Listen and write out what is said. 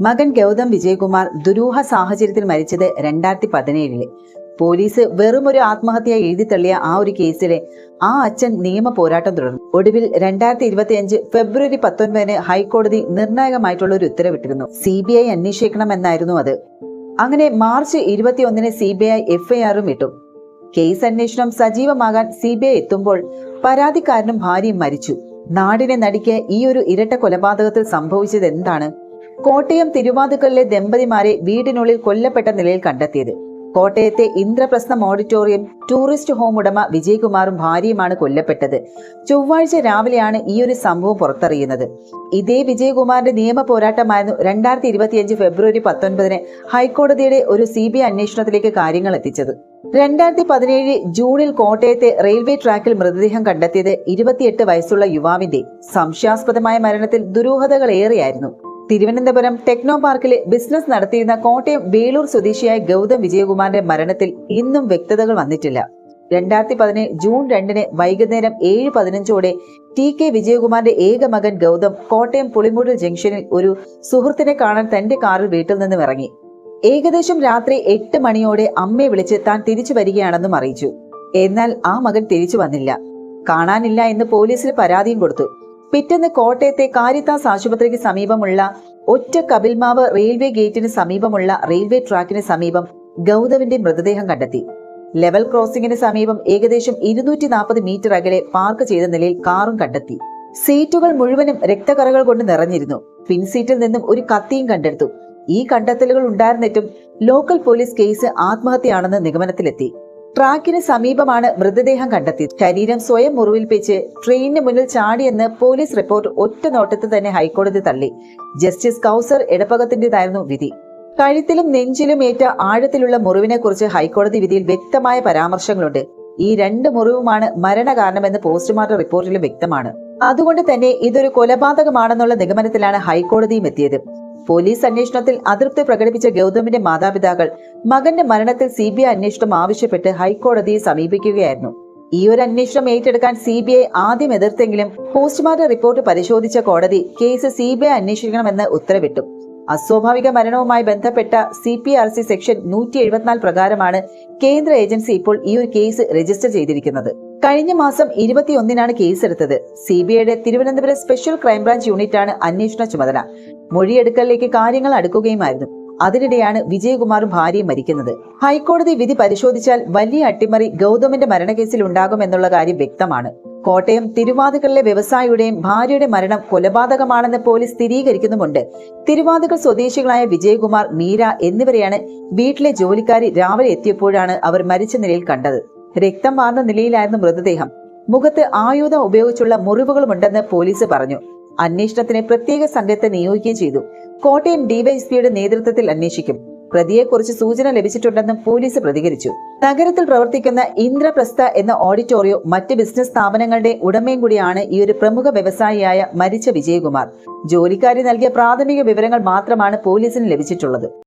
മകൻ ഗൗതം വിജയകുമാർ ദുരൂഹ സാഹചര്യത്തിൽ മരിച്ചത് രണ്ടായിരത്തി പതിനേഴിൽ പോലീസ് വെറുമൊരു ആത്മഹത്യ എഴുതി തള്ളിയ ആ ഒരു കേസിലെ ആ അച്ഛൻ നിയമ പോരാട്ടം തുടർന്നു. ഒടുവിൽ രണ്ടായിരത്തി ഇരുപത്തി അഞ്ച് ഫെബ്രുവരി പത്തൊൻപതിന് ഹൈക്കോടതി നിർണായകമായിട്ടുള്ള ഒരു ഉത്തരവിട്ടിരുന്നു. സി ബി ഐ അന്വേഷിക്കണമെന്നായിരുന്നു അത്. അങ്ങനെ മാർച്ച് ഇരുപത്തിയൊന്നിന് സി ബി ഐ എഫ്ഐആറും ഇട്ടു. കേസ് അന്വേഷണം സജീവമാകാൻ സി ബി ഐ എത്തുമ്പോൾ പരാതിക്കാരനും ഭാര്യയും മരിച്ചു. നാടിനെ നടിക്ക് ഈ ഒരു ഇരട്ട കൊലപാതകത്തിൽ സംഭവിച്ചത് എന്താണ് കോട്ടയം തിരുവാതുക്കലിലെ ദമ്പതിമാരെ വീടിനുള്ളിൽ കൊല്ലപ്പെട്ട നിലയിൽ കണ്ടെത്തിയത്. കോട്ടയത്തെ ഇന്ദ്രപ്രസ്ഥം ഓഡിറ്റോറിയം ടൂറിസ്റ്റ് ഹോം ഉടമ വിജയകുമാറും ഭാര്യയുമാണ് കൊല്ലപ്പെട്ടത്. ചൊവ്വാഴ്ച രാവിലെയാണ് ഈ ഒരു സംഭവം പുറത്തറിയുന്നത്. ഇതേ വിജയകുമാറിന്റെ നിയമ പോരാട്ടമായിരുന്നു രണ്ടായിരത്തി ഇരുപത്തിയഞ്ച് ഫെബ്രുവരി പത്തൊൻപതിന് ഹൈക്കോടതിയുടെ ഒരു സി ബി അന്വേഷണത്തിലേക്ക് കാര്യങ്ങൾ എത്തിച്ചത്. രണ്ടായിരത്തി പതിനേഴ് ജൂണിൽ കോട്ടയത്തെ റെയിൽവേ ട്രാക്കിൽ മൃതദേഹം കണ്ടെത്തിയത് ഇരുപത്തിയെട്ട് വയസ്സുള്ള യുവാവിന്റെ സംശയാസ്പദമായ മരണത്തിൽ ദുരൂഹതകൾ ഏറെയായിരുന്നു തിരുവനന്തപുരം ടെക്നോ പാർക്കിലെ ബിസിനസ് നടത്തിയിരുന്ന കോട്ടയം വേളൂർ സ്വദേശിയായ ഗൗതം വിജയകുമാറിന്റെ മരണത്തിൽ ഇന്നും വ്യക്തതകൾ വന്നിട്ടില്ല. രണ്ടായിരത്തി പതിനേഴ് ജൂൺ രണ്ടിന് വൈകുന്നേരം ഏഴ് പതിനഞ്ചോടെ ടി കെ വിജയകുമാറിന്റെ ഏക മകൻ ഗൗതം കോട്ടയം പുളിമൂടൽ ജംഗ്ഷനിൽ ഒരു സുഹൃത്തിനെ കാണാൻ തന്റെ കാറിൽ വീട്ടിൽ നിന്നും ഇറങ്ങി. ഏകദേശം രാത്രി എട്ട് മണിയോടെ അമ്മയെ വിളിച്ച് താൻ തിരിച്ചു വരികയാണെന്നും അറിയിച്ചു. എന്നാൽ ആ മകൻ തിരിച്ചു വന്നില്ല. കാണാനില്ല എന്ന് പോലീസിൽ പരാതിയും കൊടുത്തു. പിറ്റേന്ന് കോട്ടയത്തെ കാരിത്താസ് ആശുപത്രിക്ക് സമീപമുള്ള ഒറ്റ കപിൽമാവ് റെയിൽവേ ഗേറ്റിന് സമീപമുള്ള റെയിൽവേ ട്രാക്കിന് സമീപം ഗൗതവിന്റെ മൃതദേഹം കണ്ടെത്തി. ലെവൽ ക്രോസിംഗിന് സമീപം ഏകദേശം ഇരുന്നൂറ്റി നാൽപ്പത് മീറ്റർ അകലെ പാർക്ക് ചെയ്ത നിലയിൽ കാറും കണ്ടെത്തി. സീറ്റുകൾ മുഴുവനും രക്തകറകൾ കൊണ്ട് നിറഞ്ഞിരുന്നു. പിൻസീറ്റിൽ നിന്നും ഒരു കത്തിയും കണ്ടെടുത്തു. ഈ കണ്ടെത്തലുകൾ ഉണ്ടായിരുന്നിട്ടും ലോക്കൽ പോലീസ് കേസ് ആത്മഹത്യയാണെന്ന് നിഗമനത്തിലെത്തി. ട്രാക്കിന് സമീപമാണ് മൃതദേഹം കണ്ടെത്തിയത്. ശരീരം സ്വയം മുറിവിൽപ്പിച്ച് ട്രെയിനിന് മുന്നിൽ ചാടിയെന്ന് പോലീസ് റിപ്പോർട്ട് ഒറ്റ നോട്ടത്തിൽ തന്നെ ഹൈക്കോടതി തള്ളി. ജസ്റ്റിസ് കൗസർ ഇടപകത്തിന്റേതായിരുന്നു വിധി. കഴുത്തിലും നെഞ്ചിലും ഏറ്റ ആഴത്തിലുള്ള മുറിവിനെ കുറിച്ച് ഹൈക്കോടതി വിധിയിൽ വ്യക്തമായ പരാമർശങ്ങളുണ്ട്. ഈ രണ്ട് മുറിവുമാണ് മരണകാരണമെന്ന് പോസ്റ്റ്മോർട്ടം റിപ്പോർട്ടിലും വ്യക്തമാണ്. അതുകൊണ്ട് തന്നെ ഇതൊരു കൊലപാതകമാണെന്നുള്ള നിഗമനത്തിലാണ് ഹൈക്കോടതിയും എത്തിയത്. പോലീസ് അന്വേഷണത്തിൽ അതൃപ്തി പ്രകടിപ്പിച്ച ഗൗതമിന്റെ മാതാപിതാക്കൾ മകന്റെ മരണത്തിൽ സി ബി ഐ അന്വേഷണം ആവശ്യപ്പെട്ട് ഹൈക്കോടതിയെ സമീപിക്കുകയായിരുന്നു. ഈ ഒരു അന്വേഷണം ഏറ്റെടുക്കാൻ സി ബി ഐ ആദ്യം എതിർത്തെങ്കിലും പോസ്റ്റ്മോർട്ടം റിപ്പോർട്ട് പരിശോധിച്ച കോടതി കേസ് സി ബി ഐ അന്വേഷിക്കണമെന്ന് ഉത്തരവിട്ടു. അസ്വാഭാവിക മരണവുമായി ബന്ധപ്പെട്ട C P R C section നൂറ്റി എഴുപത്തിനാല് പ്രകാരമാണ് കേന്ദ്ര ഏജൻസി ഇപ്പോൾ ഈ ഒരു കേസ് രജിസ്റ്റർ ചെയ്തിരിക്കുന്നത്. കഴിഞ്ഞ മാസം ഇരുപത്തിയൊന്നിനാണ് കേസെടുത്തത്. സി ബി ഐയുടെ തിരുവനന്തപുരം സ്പെഷ്യൽ ക്രൈംബ്രാഞ്ച് യൂണിറ്റാണ് അന്വേഷണ ചുമതല. മൊഴിയെടുക്കലിലേക്ക് കാര്യങ്ങൾ അടുക്കുകയുമായിരുന്നു. അതിനിടെയാണ് വിജയകുമാറും ഭാര്യയും മരിക്കുന്നത്. ഹൈക്കോടതി വിധി പരിശോധിച്ചാൽ വലിയ അട്ടിമറി ഗൗതമിന്റെ മരണക്കേസിൽ ഉണ്ടാകുമെന്നുള്ള കാര്യം വ്യക്തമാണ്. കോട്ടയം തിരുവാതുകളിലെ വ്യവസായിയുടെയും ഭാര്യയുടെ മരണം കൊലപാതകമാണെന്ന് പോലീസ് സ്ഥിരീകരിക്കുന്നുമുണ്ട്. തിരുവാതുകൾ സ്വദേശികളായ വിജയകുമാർ മീര എന്നിവരെയാണ് വീട്ടിലെ ജോലിക്കാരി രാവിലെ എത്തിയപ്പോഴാണ് അവർ മരിച്ച നിലയിൽ കണ്ടത്. രക്തം വാർന്ന നിലയിലായിരുന്നു മൃതദേഹം. മുഖത്ത് ആയുധം ഉപയോഗിച്ചുള്ള മുറിവുകളുമുണ്ടെന്ന് പോലീസ് പറഞ്ഞു. അന്വേഷണത്തിന് പ്രത്യേക സംഘത്തെ നിയോഗിക്കുകയും ചെയ്തു. കോട്ടയം ഡിവൈഎസ്പിയുടെ നേതൃത്വത്തിൽ അന്വേഷിക്കും. പ്രതിയെക്കുറിച്ച് സൂചന ലഭിച്ചിട്ടുണ്ടെന്നും പോലീസ് പ്രതികരിച്ചു. നഗരത്തിൽ പ്രവർത്തിക്കുന്ന ഇന്ദ്രപ്രസ്ഥ എന്ന ഓഡിറ്റോറിയോ മറ്റ് ബിസിനസ് സ്ഥാപനങ്ങളുടെ ഉടമയും കൂടിയാണ് ഈ ഒരു പ്രമുഖ വ്യവസായിയായ മരിച്ച വിജയകുമാർ. ജോലിക്കാരി നൽകിയ പ്രാഥമിക വിവരങ്ങൾ മാത്രമാണ് പോലീസിന് ലഭിച്ചിട്ടുള്ളത്.